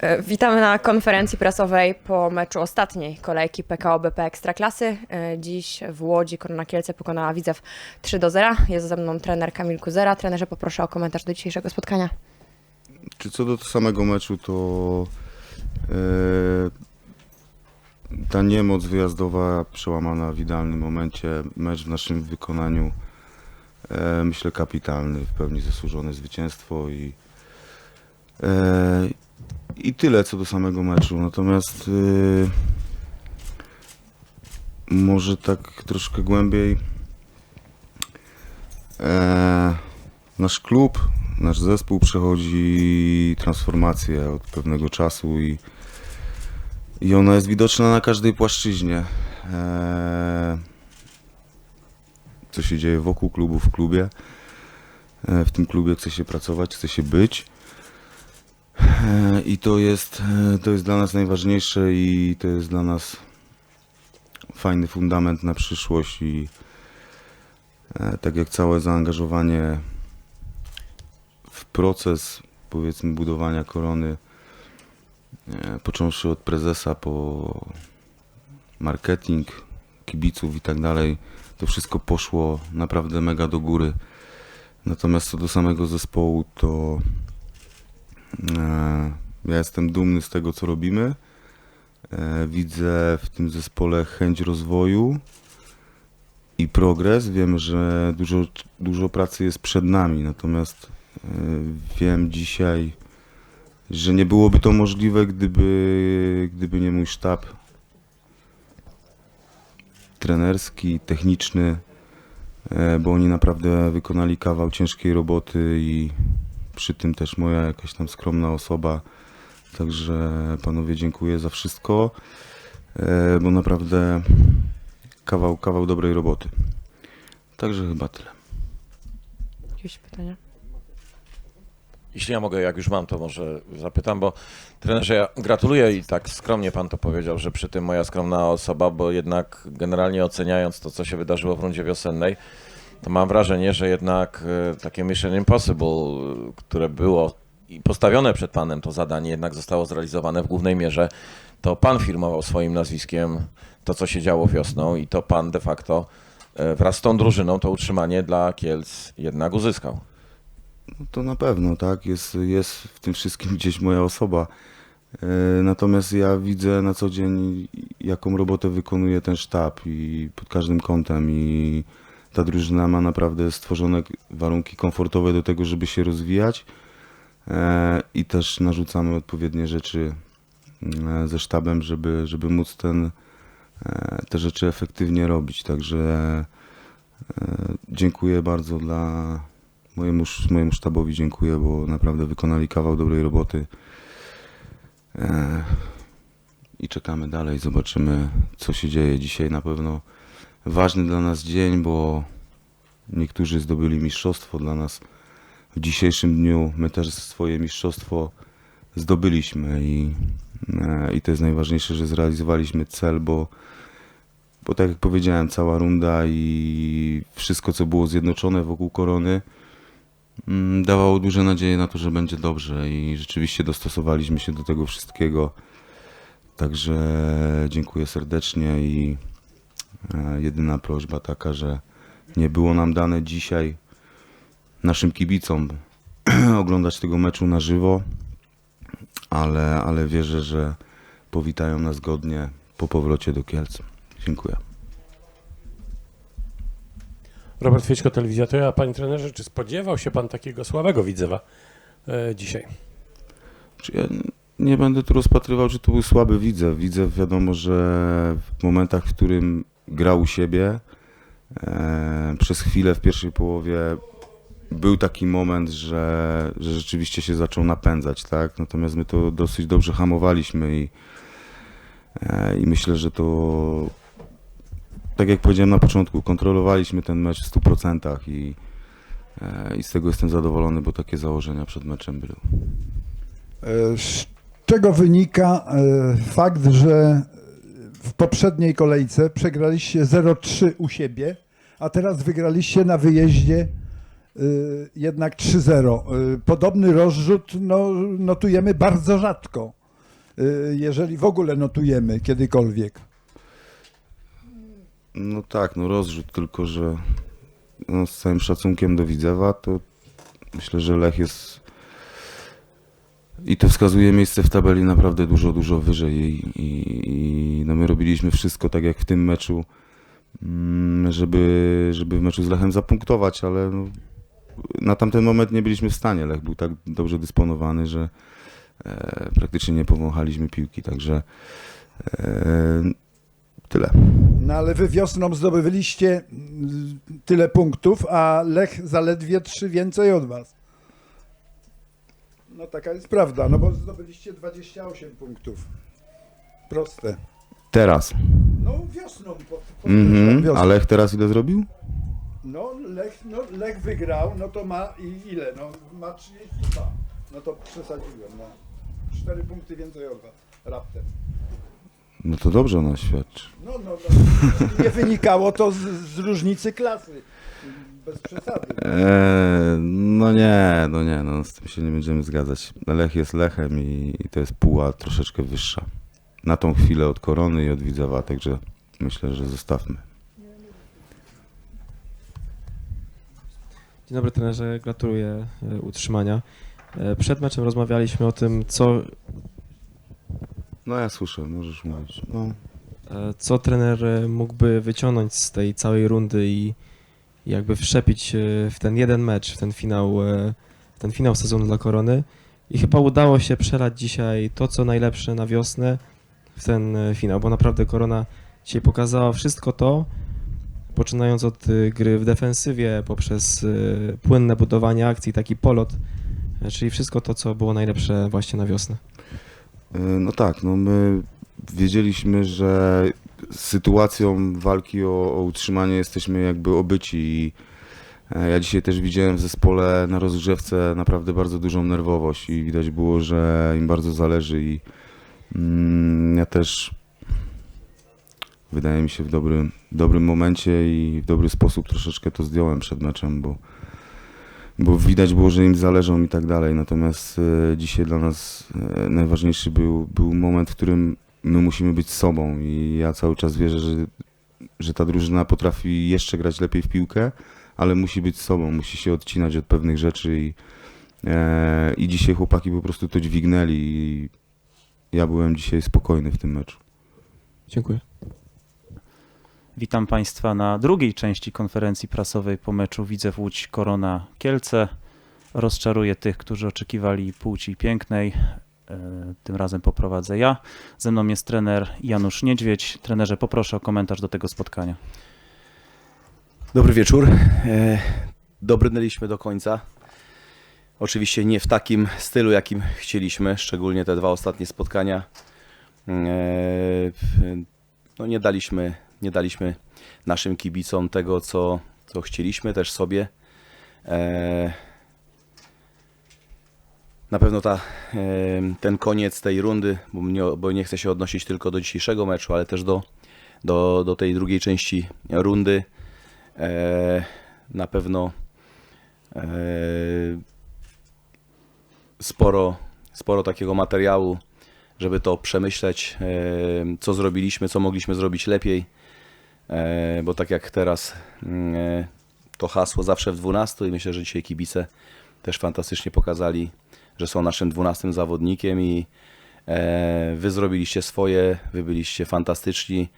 E, Witamy na konferencji prasowej po meczu ostatniej kolejki PKO BP Ekstraklasy. E, Dziś w Łodzi Korona Kielce pokonała Widzew 3 do 0. Jest ze mną trener Kamil Kuzera. Trenerze, poproszę o komentarz do dzisiejszego spotkania. Czy co do samego meczu, to e, ta niemoc wyjazdowa przełamana w idealnym momencie, mecz w naszym wykonaniu, myślę kapitalny, w pełni zasłużone zwycięstwo i, i tyle co do samego meczu. Natomiast e, może tak troszkę głębiej e, nasz klub, nasz zespół przechodzi transformację od pewnego czasu i, i ona jest widoczna na każdej płaszczyźnie. E, co się dzieje wokół klubu, w klubie. E, w tym klubie chce się pracować, chce się być. I to jest, e, to jest dla nas najważniejsze i to jest dla nas fajny fundament na przyszłość i e, tak jak całe zaangażowanie w proces powiedzmy budowania korony, e, począwszy od prezesa po marketing, kibiców i tak dalej, to wszystko poszło naprawdę mega do góry. Natomiast co do samego zespołu, to ja jestem dumny z tego, co robimy. E, widzę w tym zespole chęć rozwoju i progres. Wiem, że dużo, dużo pracy jest przed nami, natomiast e, wiem dzisiaj, że nie byłoby to możliwe, gdyby, gdyby nie mój sztab trenerski, techniczny, e, bo oni naprawdę wykonali kawał ciężkiej roboty i przy tym też moja jakaś tam skromna osoba. Także panowie dziękuję za wszystko, e, bo naprawdę kawał, kawał dobrej roboty. Także chyba tyle. Jakieś pytania? Jeśli ja mogę, jak już mam, to może zapytam, bo trenerze, ja gratuluję i tak skromnie pan to powiedział, że przy tym moja skromna osoba, bo jednak generalnie oceniając to, co się wydarzyło w rundzie wiosennej, to mam wrażenie, że jednak e, takie Mission Impossible, e, które było i postawione przed panem to zadanie, jednak zostało zrealizowane w głównej mierze. To pan firmował swoim nazwiskiem to, co się działo wiosną i to pan de facto e, wraz z tą drużyną to utrzymanie dla Kielc jednak uzyskał. No to na pewno, tak, jest, jest w tym wszystkim gdzieś moja osoba. Natomiast ja widzę na co dzień, jaką robotę wykonuje ten sztab i pod każdym kątem i ta drużyna ma naprawdę stworzone warunki komfortowe do tego, żeby się rozwijać E, i też narzucamy odpowiednie rzeczy e, ze sztabem, żeby, żeby móc ten, e, te rzeczy efektywnie robić. Także dziękuję bardzo dla mojemu, mojemu sztabowi, dziękuję, bo naprawdę wykonali kawał dobrej roboty. I czekamy dalej, zobaczymy co się dzieje. Dzisiaj na pewno ważny dla nas dzień, bo niektórzy zdobyli mistrzostwo dla nas w dzisiejszym dniu my też swoje mistrzostwo zdobyliśmy i, e, i to jest najważniejsze, że zrealizowaliśmy cel, bo, bo tak jak powiedziałem, cała runda i wszystko, co było zjednoczone wokół korony, mm, dawało duże nadzieje na to, że będzie dobrze i rzeczywiście dostosowaliśmy się do tego wszystkiego. Także dziękuję serdecznie i jedyna prośba taka, że nie było nam dane dzisiaj naszym kibicom oglądać tego meczu na żywo, ale, ale wierzę, że powitają nas godnie po powrocie do Kielc. Dziękuję. Robert Fieczko, Telewizja To ja. Panie trenerze, czy spodziewał się pan takiego słabego Widzewa e, dzisiaj? Czy ja nie będę tu rozpatrywał, czy to był słaby Widzew. Widzew wiadomo, że w momentach, w którym grał u siebie, e, przez chwilę w pierwszej połowie był taki moment, że, że rzeczywiście się zaczął napędzać, tak? Natomiast my to dosyć dobrze hamowaliśmy i, e, i myślę, że to tak jak powiedziałem na początku, kontrolowaliśmy ten mecz w 100% i, e, i z tego jestem zadowolony, bo takie założenia przed meczem były. Z czego wynika fakt, że w poprzedniej kolejce przegraliście 0-3 u siebie, a teraz wygraliście na wyjeździe e, jednak 3-0. E, Podobny rozrzut no, notujemy bardzo rzadko. y, jeżeli w ogóle notujemy kiedykolwiek. No tak, no rozrzut, tylko że no, z całym szacunkiem do Widzewa, to myślę, że Lech jest i to wskazuje miejsce w tabeli naprawdę dużo, dużo wyżej i, i, i no my robiliśmy wszystko tak jak w tym meczu, mm, żeby, żeby w meczu z Lechem zapunktować, ale no, na tamten moment nie byliśmy w stanie. Lech był tak dobrze dysponowany, że e, praktycznie nie powąchaliśmy piłki, także e, tyle. No ale wy wiosną zdobywaliście mm, tyle punktów, a Lech zaledwie trzy więcej od was. No taka jest prawda, no bo zdobyliście 28 punktów. Proste. Teraz. No wiosną. Po, po Mhm. wiosną. A Lech teraz ile zrobił? No Lech, no Lech wygrał, no to ma i ile? No ma 32. No to przesadziłem, no. 4 punkty więcej od was. Raptem. No to dobrze ona świadczy. No, no, no. Nie wynikało to z, z różnicy klasy. Bez przesady. Eee, no nie, no nie, no z tym się nie będziemy zgadzać. Lech jest Lechem i, i to jest puła troszeczkę wyższa. Na tą chwilę od Korony i od Widzewa, także myślę, że zostawmy. Dzień dobry trenerze, gratuluję e, utrzymania. E, Przed meczem rozmawialiśmy o tym, co, No ja słyszę, możesz mówić. No. e, co trener e, mógłby wyciągnąć z tej całej rundy i jakby wszczepić e, w ten jeden mecz, w ten finał, e, w ten finał sezonu dla Korony. I chyba udało się przelać dzisiaj to, co najlepsze na wiosnę w ten e, finał, bo naprawdę Korona dzisiaj pokazała wszystko to, poczynając od gry w defensywie, poprzez płynne budowanie akcji, taki polot, czyli wszystko to, co było najlepsze właśnie na wiosnę. No tak, no my wiedzieliśmy, że z sytuacją walki o, o utrzymanie jesteśmy jakby obyci i e, ja dzisiaj też widziałem w zespole na rozgrzewce naprawdę bardzo dużą nerwowość i widać było, że im bardzo zależy i mm, ja też wydaje mi się w dobrym, dobrym momencie i w dobry sposób troszeczkę to zdjąłem przed meczem, bo bo widać było, że im zależą i tak dalej. Natomiast e, dzisiaj dla nas e, najważniejszy był, był moment, w którym my musimy być sobą i ja cały czas wierzę, że, że ta drużyna potrafi jeszcze grać lepiej w piłkę, ale musi być sobą, musi się odcinać od pewnych rzeczy i, e, i dzisiaj chłopaki po prostu to dźwignęli i ja byłem dzisiaj spokojny w tym meczu. Dziękuję. Witam Państwa na drugiej części konferencji prasowej po meczu Widzew Łódź Korona Kielce. Rozczaruję tych, którzy oczekiwali płci pięknej. E, Tym razem poprowadzę ja. Ze mną jest trener Janusz Niedźwiedź. Trenerze, poproszę o komentarz do tego spotkania. Dobry wieczór. E, Dobrnęliśmy do końca. Oczywiście nie w takim stylu, jakim chcieliśmy, szczególnie te dwa ostatnie spotkania. E, No nie daliśmy, nie daliśmy naszym kibicom tego, co, co chcieliśmy, też sobie. Na pewno ta, ten koniec tej rundy, bo nie, bo nie chcę się odnosić tylko do dzisiejszego meczu, ale też do, do, do tej drugiej części rundy. E, na pewno e, sporo, sporo takiego materiału, żeby to przemyśleć, e, co zrobiliśmy, co mogliśmy zrobić lepiej, bo tak jak teraz mm, to hasło zawsze w 12 i myślę, że dzisiaj kibice też fantastycznie pokazali, że są naszym 12 zawodnikiem i e, wy zrobiliście swoje, wy byliście fantastyczni,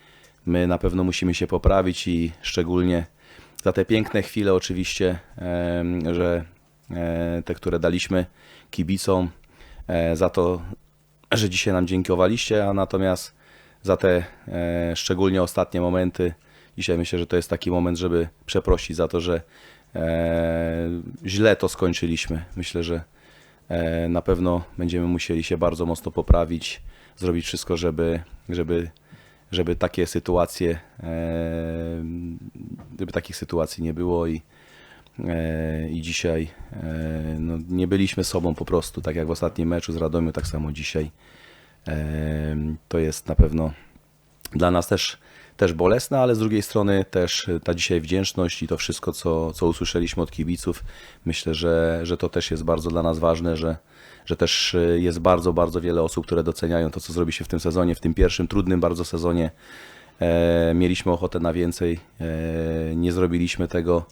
my na pewno musimy się poprawić i szczególnie za te piękne chwile oczywiście, że e, te, które daliśmy kibicom, e, za to, że dzisiaj nam dziękowaliście, a natomiast za te szczególnie ostatnie momenty, dzisiaj myślę, że to jest taki moment, żeby przeprosić za to, że źle to skończyliśmy. Myślę, że na pewno będziemy musieli się bardzo mocno poprawić, zrobić wszystko, żeby, żeby żeby takie sytuacje, e, żeby takich sytuacji nie było i, e, i dzisiaj e, no, nie byliśmy sobą po prostu, tak jak w ostatnim meczu z Radomiu, tak samo dzisiaj. E, To jest na pewno dla nas też też bolesne, ale z drugiej strony też ta dzisiaj wdzięczność i to wszystko, co, co usłyszeliśmy od kibiców, myślę, że, że to też jest bardzo dla nas ważne, że, że też jest bardzo, bardzo wiele osób, które doceniają to, co zrobi się w tym sezonie, w tym pierwszym, trudnym bardzo sezonie. E, mieliśmy ochotę na więcej, e, nie zrobiliśmy tego,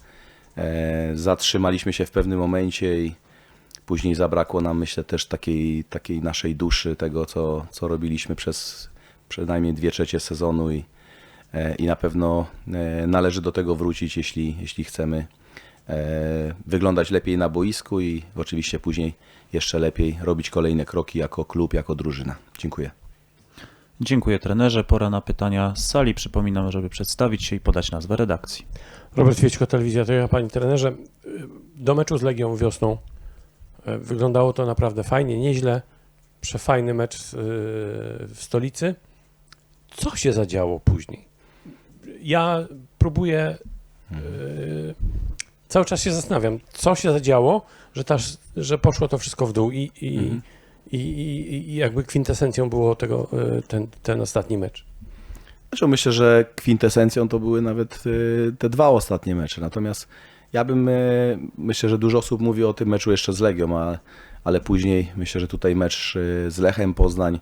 e, zatrzymaliśmy się w pewnym momencie i później zabrakło nam, myślę, też takiej, takiej naszej duszy, tego, co, co robiliśmy przez przynajmniej dwie trzecie sezonu i, i na pewno e, należy do tego wrócić, jeśli, jeśli chcemy e, wyglądać lepiej na boisku i oczywiście później jeszcze lepiej robić kolejne kroki jako klub, jako drużyna. Dziękuję. Dziękuję trenerze. Pora na pytania z sali. Przypominam, żeby przedstawić się i podać nazwę redakcji. Robert Fiećko, Telewizja to ja, panie trenerze. y, Do meczu z Legią wiosną y, wyglądało to naprawdę fajnie, nieźle. Przefajny mecz y, w stolicy. Co się zadziało później? Ja próbuję, y, cały czas się zastanawiam, co się zadziało, że, ta, że poszło to wszystko w dół i, i, Mhm. i, i, i jakby kwintesencją było tego, y, ten, ten ostatni mecz. Zresztą myślę, że kwintesencją to były nawet y, te dwa ostatnie mecze. Natomiast ja bym, myślę, że dużo osób mówi o tym meczu jeszcze z Legią, ale, ale później myślę, że tutaj mecz z Lechem Poznań,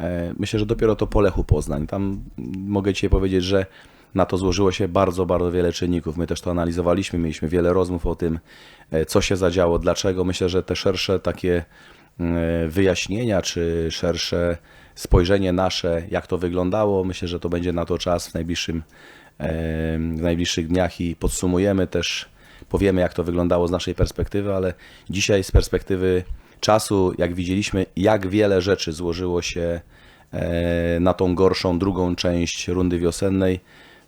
e, myślę, że dopiero to po Lechu Poznań. Tam mogę Ci powiedzieć, że na to złożyło się bardzo, bardzo wiele czynników. My też to analizowaliśmy, mieliśmy wiele rozmów o tym, e, co się zadziało, dlaczego. Myślę, że te szersze takie mm, wyjaśnienia, czy szersze spojrzenie nasze, jak to wyglądało. Myślę, że to będzie na to czas w najbliższym, em, w najbliższych dniach i podsumujemy też, powiemy jak to wyglądało z naszej perspektywy, ale dzisiaj z perspektywy czasu, jak widzieliśmy, jak wiele rzeczy złożyło się e, na tą gorszą drugą część rundy wiosennej,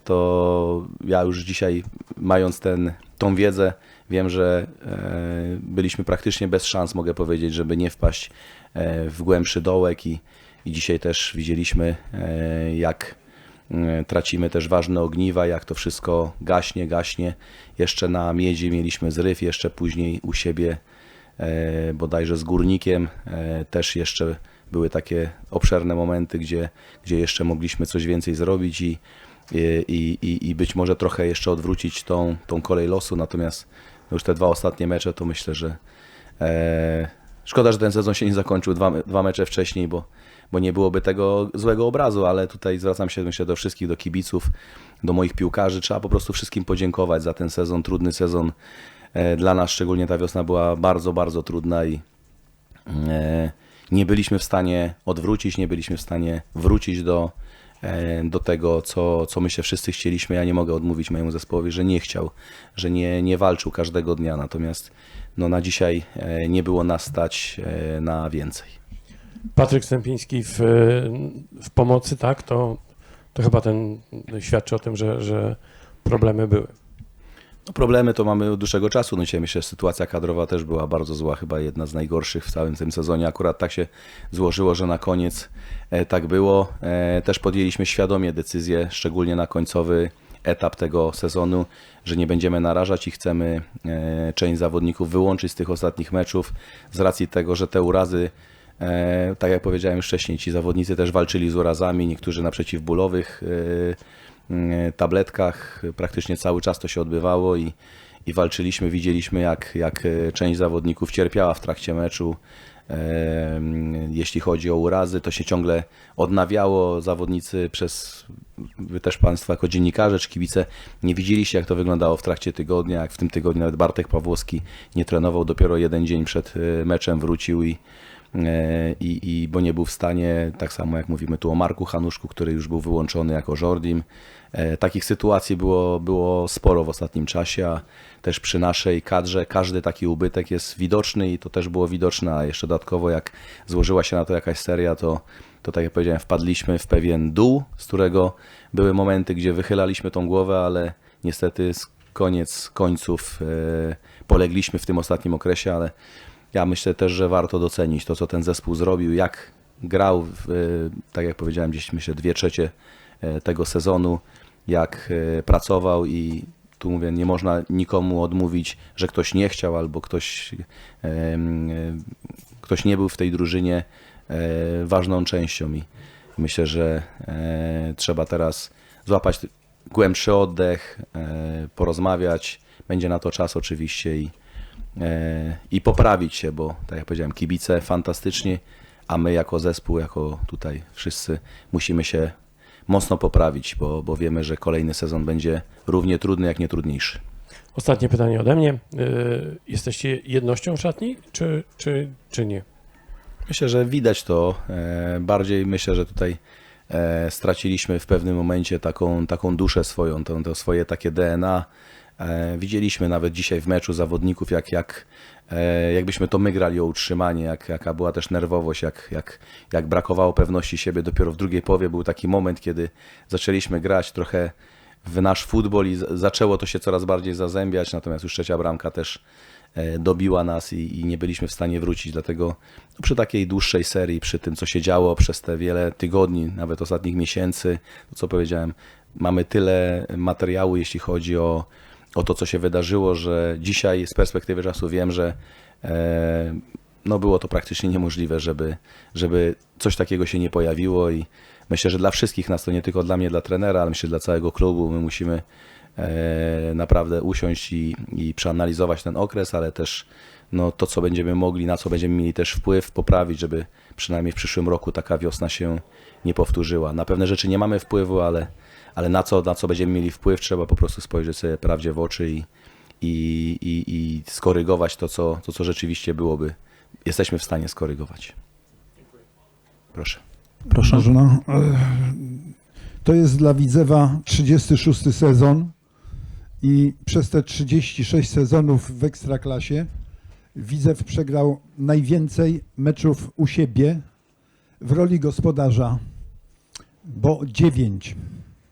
to ja już dzisiaj, mając ten, tą wiedzę, wiem, że e, byliśmy praktycznie bez szans, mogę powiedzieć, żeby nie wpaść e, w głębszy dołek i, i dzisiaj też widzieliśmy, e, jak tracimy też ważne ogniwa, jak to wszystko gaśnie, gaśnie. Jeszcze na miedzie mieliśmy zryw, jeszcze później u siebie bodajże z górnikiem też jeszcze były takie obszerne momenty, gdzie, gdzie jeszcze mogliśmy coś więcej zrobić i, i, i, i być może trochę jeszcze odwrócić tą, tą kolej losu. Natomiast już te dwa ostatnie mecze to myślę, że e, szkoda, że ten sezon się nie zakończył dwa, dwa mecze wcześniej, bo, bo nie byłoby tego złego obrazu, ale tutaj zwracam się myślę do wszystkich, do kibiców, do moich piłkarzy. Trzeba po prostu wszystkim podziękować za ten sezon, trudny sezon. E, Dla nas szczególnie ta wiosna była bardzo, bardzo trudna i e, nie byliśmy w stanie odwrócić, nie byliśmy w stanie wrócić do, do tego, co, co my się wszyscy chcieliśmy. Ja nie mogę odmówić mojemu zespołowi, że nie chciał, że nie, nie walczył każdego dnia, natomiast no, na dzisiaj e, nie było nas stać e, na więcej. Patryk Stępiński w, w pomocy, tak, to, to chyba ten świadczy o tym, że, że problemy były. No, problemy to mamy od dłuższego czasu. No dzisiaj myślę, że sytuacja kadrowa też była bardzo zła, chyba jedna z najgorszych w całym tym sezonie. Akurat tak się złożyło, że na koniec e, tak było. E, też podjęliśmy świadomie decyzję, szczególnie na końcowy etap tego sezonu, że nie będziemy narażać i chcemy e, część zawodników wyłączyć z tych ostatnich meczów z racji tego, że te urazy tak jak powiedziałem już wcześniej, ci zawodnicy też walczyli z urazami, niektórzy na przeciwbólowych tabletkach, praktycznie cały czas to się odbywało i, i walczyliśmy, widzieliśmy jak, jak e, część zawodników cierpiała w trakcie meczu. E, Jeśli chodzi o urazy, to się ciągle odnawiało. Zawodnicy przez, wy też Państwo jako dziennikarze czy kibice nie widzieliście jak to wyglądało w trakcie tygodnia, jak w tym tygodniu nawet Bartek Pawłowski nie trenował, dopiero jeden dzień przed e, meczem wrócił i i, i bo nie był w stanie, tak samo jak mówimy tu o Marku Hanuszku, który już był wyłączony jako Jordim. E, Takich sytuacji było, było sporo w ostatnim czasie, a też przy naszej kadrze każdy taki ubytek jest widoczny i to też było widoczne, a jeszcze dodatkowo jak złożyła się na to jakaś seria, to, to tak jak powiedziałem, wpadliśmy w pewien dół, z którego były momenty, gdzie wychylaliśmy tą głowę, ale niestety koniec końców e, polegliśmy w tym ostatnim okresie, ale ja myślę też, że warto docenić to, co ten zespół zrobił, jak grał, w, e, tak jak powiedziałem, gdzieś myślę dwie trzecie e, tego sezonu, jak e, pracował i tu mówię, nie można nikomu odmówić, że ktoś nie chciał albo ktoś, ktoś nie był w tej drużynie ważną częścią i myślę, że trzeba teraz złapać głębszy oddech, porozmawiać. Będzie na to czas oczywiście i, i poprawić się, bo tak jak powiedziałem, kibice fantastycznie, a my jako zespół, jako tutaj wszyscy musimy się mocno poprawić, bo, bo wiemy, że kolejny sezon będzie równie trudny, jak nie trudniejszy. Ostatnie pytanie ode mnie. Y, Jesteście jednością w szatni, czy, czy, czy nie? Myślę, że widać to. e, Bardziej myślę, że tutaj e, straciliśmy w pewnym momencie taką, taką duszę swoją, to, to swoje takie DNA. E, Widzieliśmy nawet dzisiaj w meczu zawodników, jak, jak, e, jakbyśmy to my grali o utrzymanie, jak, jaka była też nerwowość, jak, jak, jak brakowało pewności siebie. Dopiero w drugiej połowie był taki moment, kiedy zaczęliśmy grać trochę w nasz futbol i zaczęło to się coraz bardziej zazębiać, natomiast już trzecia bramka też e, dobiła nas i, i nie byliśmy w stanie wrócić. Dlatego przy takiej dłuższej serii, przy tym, co się działo przez te wiele tygodni, nawet ostatnich miesięcy, to co powiedziałem, mamy tyle materiału, jeśli chodzi o, o to, co się wydarzyło, że dzisiaj z perspektywy czasu wiem, że e, no było to praktycznie niemożliwe, żeby, żeby coś takiego się nie pojawiło i myślę, że dla wszystkich nas, to nie tylko dla mnie, dla trenera, ale myślę, że dla całego klubu, my musimy e, naprawdę usiąść i, i przeanalizować ten okres, ale też no, to, co będziemy mogli, na co będziemy mieli też wpływ, poprawić, żeby przynajmniej w przyszłym roku taka wiosna się nie powtórzyła. Na pewne rzeczy nie mamy wpływu, ale, ale na, co, na co będziemy mieli wpływ, trzeba po prostu spojrzeć sobie prawdzie w oczy i, i, i, i skorygować to co, to, co rzeczywiście byłoby. Jesteśmy w stanie skorygować. Proszę. Proszę. Można. E, To jest dla Widzewa 36 sezon i przez te 36 sezonów w Ekstraklasie Widzew przegrał najwięcej meczów u siebie w roli gospodarza, bo 9.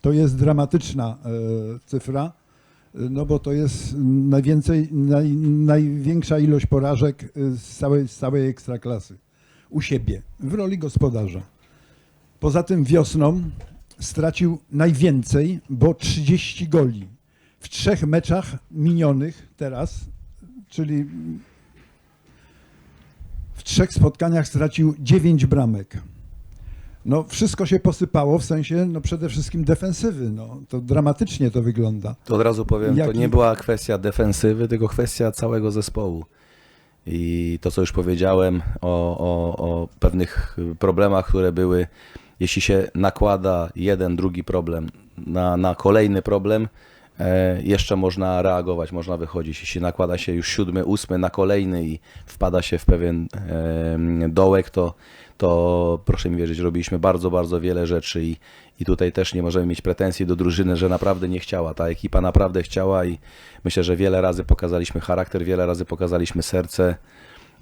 To jest dramatyczna e, cyfra, e, no bo to jest najwięcej, naj, największa ilość porażek e, z całej, z całej Ekstraklasy u siebie w roli gospodarza. Poza tym wiosną stracił najwięcej, bo 30 goli w trzech meczach minionych teraz, czyli w trzech spotkaniach stracił 9 bramek. No wszystko się posypało w sensie no przede wszystkim defensywy. No, to dramatycznie to wygląda. To od razu powiem, to nie była kwestia defensywy, tylko kwestia całego zespołu. I to, co już powiedziałem o, o, o pewnych problemach, które były, jeśli się nakłada jeden, drugi problem na, na kolejny problem, e, jeszcze można reagować, można wychodzić. Jeśli nakłada się już siódmy, ósmy na kolejny i wpada się w pewien e, dołek, to, to proszę mi wierzyć, robiliśmy bardzo, bardzo wiele rzeczy i, i tutaj też nie możemy mieć pretensji do drużyny, że naprawdę nie chciała. Ta ekipa naprawdę chciała i myślę, że wiele razy pokazaliśmy charakter, wiele razy pokazaliśmy serce.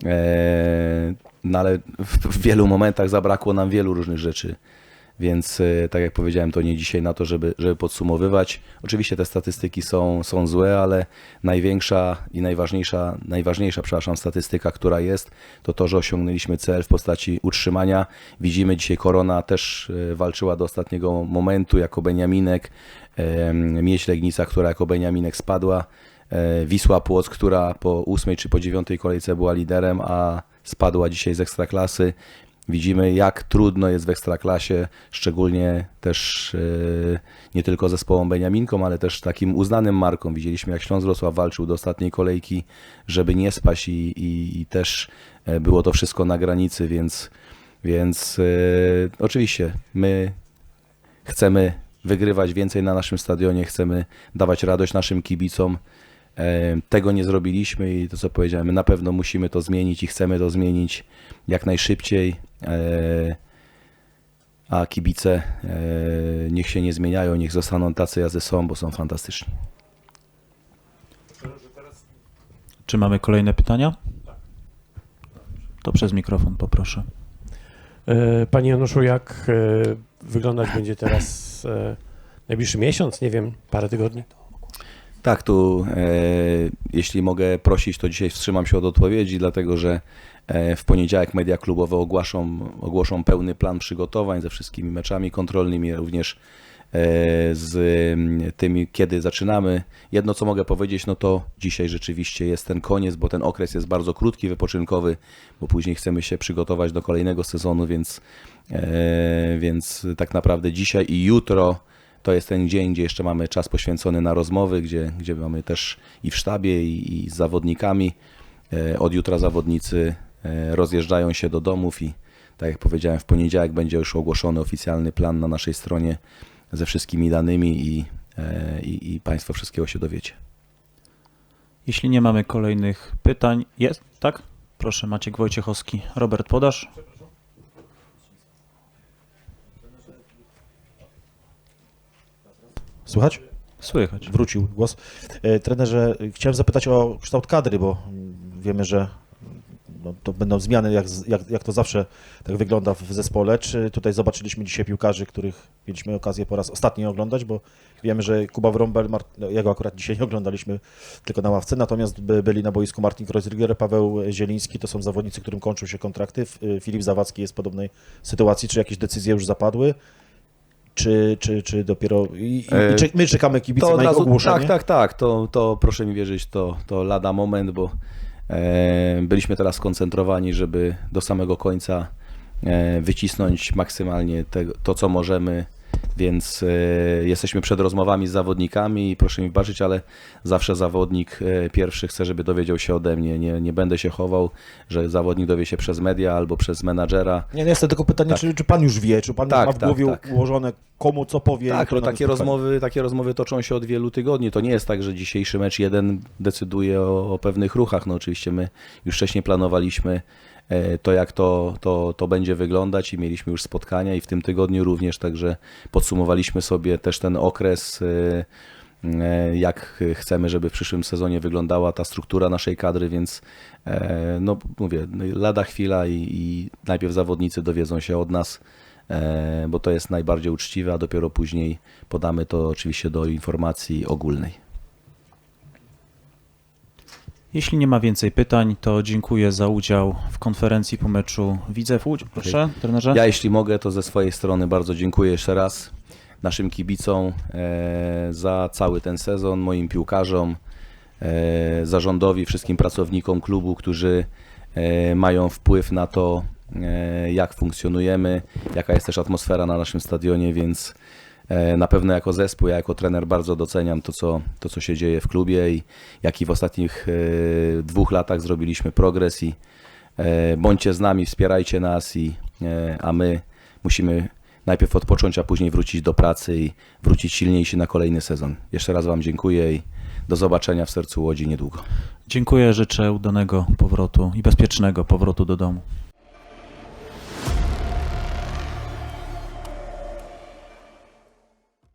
Eee, No ale w wielu momentach zabrakło nam wielu różnych rzeczy. Więc e, tak jak powiedziałem, to nie dzisiaj na to, żeby, żeby podsumowywać. Oczywiście te statystyki są, są złe, ale największa i najważniejsza, najważniejsza, przepraszam, statystyka, która jest, to to, że osiągnęliśmy cel w postaci utrzymania. Widzimy dzisiaj Korona też e, walczyła do ostatniego momentu jako Beniaminek. Em, Mieść Legnica, która jako Beniaminek spadła. E, Wisła Płock, która po ósmej czy po dziewiątej kolejce była liderem, a spadła dzisiaj z Ekstraklasy. Widzimy, jak trudno jest w Ekstraklasie, szczególnie też e, nie tylko zespołom Beniaminkom, ale też takim uznanym markom. Widzieliśmy, jak Śląsk Wrocław walczył do ostatniej kolejki, żeby nie spaść i, i, i też e, było to wszystko na granicy, więc, więc e, oczywiście my chcemy wygrywać więcej na naszym stadionie, chcemy dawać radość naszym kibicom. Tego nie zrobiliśmy i to, co powiedziałem, my na pewno musimy to zmienić i chcemy to zmienić jak najszybciej. E, A kibice e, niech się nie zmieniają, niech zostaną tacy, jacy są, bo są fantastyczni. Czy mamy kolejne pytania? To przez mikrofon poproszę. E, Panie Januszu, jak wyglądać będzie teraz najbliższy miesiąc, nie wiem, parę tygodni? Tak, tu e, jeśli mogę prosić, to dzisiaj wstrzymam się od odpowiedzi, dlatego że e, w poniedziałek media klubowe ogłaszą, ogłoszą pełny plan przygotowań ze wszystkimi meczami kontrolnymi, również e, z tymi, kiedy zaczynamy. Jedno, co mogę powiedzieć, no to dzisiaj rzeczywiście jest ten koniec, bo ten okres jest bardzo krótki, wypoczynkowy, bo później chcemy się przygotować do kolejnego sezonu, więc, e, więc tak naprawdę dzisiaj i jutro to jest ten dzień, gdzie jeszcze mamy czas poświęcony na rozmowy, gdzie, gdzie mamy też i w sztabie, i, i z zawodnikami. E, Od jutra zawodnicy e, rozjeżdżają się do domów i tak jak powiedziałem, w poniedziałek będzie już ogłoszony oficjalny plan na naszej stronie ze wszystkimi danymi i, e, i, i Państwo wszystkiego się dowiecie. Jeśli nie mamy kolejnych pytań, jest, tak? Proszę, Maciek Wojciechowski. Robert, podasz? Słychać? Słychać. Wrócił głos. E, Trenerze, chciałem zapytać o kształt kadry, bo wiemy, że no, to będą zmiany, jak, jak, jak to zawsze tak wygląda w zespole. Czy tutaj zobaczyliśmy dzisiaj piłkarzy, których mieliśmy okazję po raz ostatni oglądać, bo wiemy, że Kuba Wrąbel, Mar- no, jego akurat dzisiaj nie oglądaliśmy tylko na ławce, natomiast by, byli na boisku Martin Kreuzriger, Paweł Zieliński, to są zawodnicy, którym kończą się kontrakty. Filip Zawadzki jest w podobnej sytuacji. Czy jakieś decyzje już zapadły? Czy, czy, czy dopiero... I, i, E, i czy, my czekamy kibice To na ich ogłoszenie? tak, tak, tak, to, to proszę mi wierzyć, to, to lada moment, bo e, byliśmy teraz skoncentrowani, żeby do samego końca e, wycisnąć maksymalnie te, to, co możemy, więc e, jesteśmy przed rozmowami z zawodnikami i proszę mi wybaczyć, ale zawsze zawodnik e, pierwszy chce, żeby dowiedział się ode mnie, nie, nie będę się chował, że zawodnik dowie się przez media albo przez menadżera, Nie, nie, jest to tylko pytanie, Tak. czy, czy pan już wie, czy pan Tak, już ma w tak, głowie tak. ułożone, komu co powie? Tak, no takie rozmowy, takie rozmowy toczą się od wielu tygodni. To nie jest tak, że dzisiejszy mecz jeden decyduje o, o pewnych ruchach. No oczywiście my już wcześniej planowaliśmy to, jak to, to, to będzie wyglądać i mieliśmy już spotkania i w tym tygodniu również, także podsumowaliśmy sobie też ten okres, e, e, jak chcemy, żeby w przyszłym sezonie wyglądała ta struktura naszej kadry, więc e, no mówię, no, lada chwila i, i najpierw zawodnicy dowiedzą się od nas, e, bo to jest najbardziej uczciwe, a dopiero później podamy to oczywiście do informacji ogólnej. Jeśli nie ma więcej pytań, to dziękuję za udział w konferencji po meczu Widzew Łódź. Proszę, trenerze. Ja jeśli mogę, to ze swojej strony bardzo dziękuję jeszcze raz naszym kibicom e, za cały ten sezon, moim piłkarzom, e, zarządowi, wszystkim pracownikom klubu, którzy e, mają wpływ na to, jak funkcjonujemy, jaka jest też atmosfera na naszym stadionie, więc na pewno jako zespół, ja jako trener bardzo doceniam to, co, to, co się dzieje w klubie i jaki w ostatnich e, dwóch latach zrobiliśmy progres i e, bądźcie z nami, wspierajcie nas, i, e, a my musimy najpierw odpocząć, a później wrócić do pracy i wrócić silniejsi na kolejny sezon. Jeszcze raz Wam dziękuję i do zobaczenia w sercu Łodzi niedługo. Dziękuję, życzę udanego powrotu i bezpiecznego powrotu do domu.